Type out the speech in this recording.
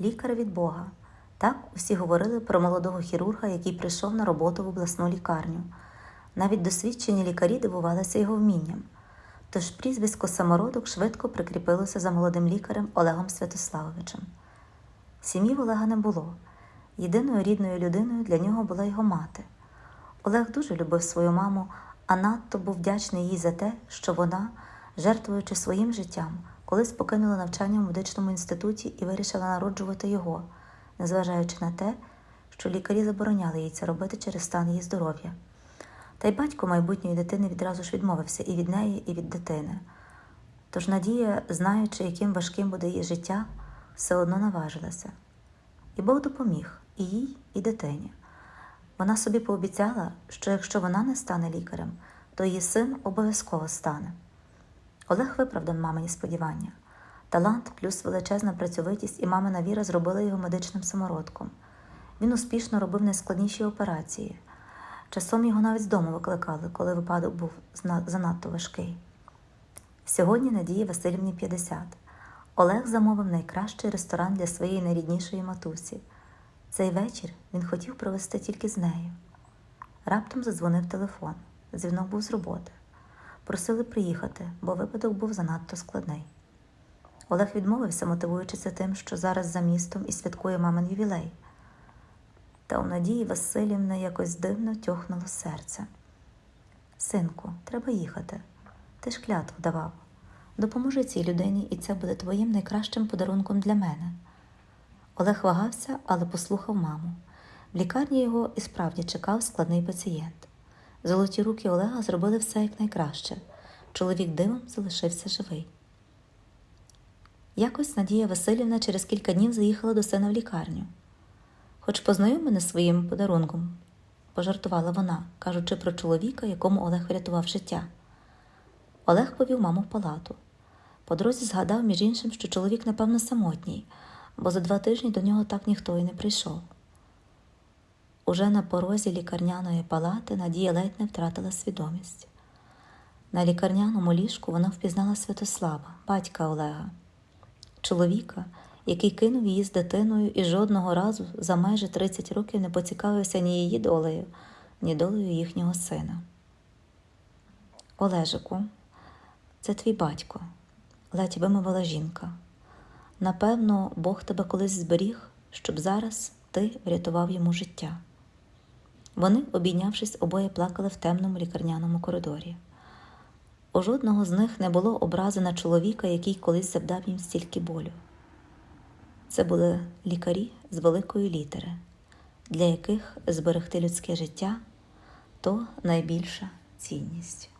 лікар від Бога. Так усі говорили про молодого хірурга, який прийшов на роботу в обласну лікарню. Навіть досвідчені лікарі дивувалися його вмінням. Тож прізвисько самородок швидко прикріпилося за молодим лікарем Олегом Святославовичем. Сім'ї в Олега не було. Єдиною рідною людиною для нього була його мати. Олег дуже любив свою маму, а надто був вдячний їй за те, що вона, жертвуючи своїм життям, колись покинула навчання в медичному інституті і вирішила народжувати його, незважаючи на те, що лікарі забороняли їй це робити через стан її здоров'я. Та й батько майбутньої дитини відразу ж відмовився і від неї, і від дитини. Тож Надія, знаючи, яким важким буде її життя, все одно наважилася. І Бог допоміг і їй, і дитині. Вона собі пообіцяла, що якщо вона не стане лікарем, то її син обов'язково стане. Олег виправдав мамині сподівання. Талант плюс величезна працьовитість і мамина віра зробили його медичним самородком. Він успішно робив найскладніші операції. Часом його навіть з дому викликали, коли випадок був занадто важкий. Сьогодні Надії Васильівні 50. Олег замовив найкращий ресторан для своєї найріднішої матусі. Цей вечір він хотів провести тільки з нею. Раптом задзвонив телефон. Дзвінок був з роботи. Просили приїхати, бо випадок був занадто складний. Олег відмовився, мотивуючи це тим, що зараз за містом і святкує мамин ювілей. Та у Надії Васильівни якось дивно тьохнуло серце. Синку, треба їхати. Ти ж клятву давав. Допоможи цій людині, і це буде твоїм найкращим подарунком для мене. Олег вагався, але послухав маму. В лікарні його і справді чекав складний пацієнт. Золоті руки Олега зробили все якнайкраще. Чоловік дивом залишився живий. Якось Надія Васильівна через кілька днів заїхала до сина в лікарню. Хоч познайом мене своїм подарунком, пожартувала вона, кажучи про чоловіка, якому Олег врятував життя. Олег повів маму в палату. По дорозі згадав, між іншим, що чоловік, напевно, самотній, бо за два тижні до нього так ніхто і не прийшов. Уже на порозі лікарняної палати Надія ледь не втратила свідомість. На лікарняному ліжку вона впізнала Святослава, батька Олега, чоловіка, який кинув її з дитиною і жодного разу за майже 30 років не поцікавився ні її долею, ні долею їхнього сина. Олежику, це твій батько, ледь вимовила жінка. Напевно, Бог тебе колись зберіг, щоб зараз ти врятував йому життя. Вони, обійнявшись, обоє плакали в темному лікарняному коридорі. У жодного з них не було образи на чоловіка, який колись завдав їм стільки болю. Це були лікарі з великої літери, для яких зберегти людське життя то найбільша цінність.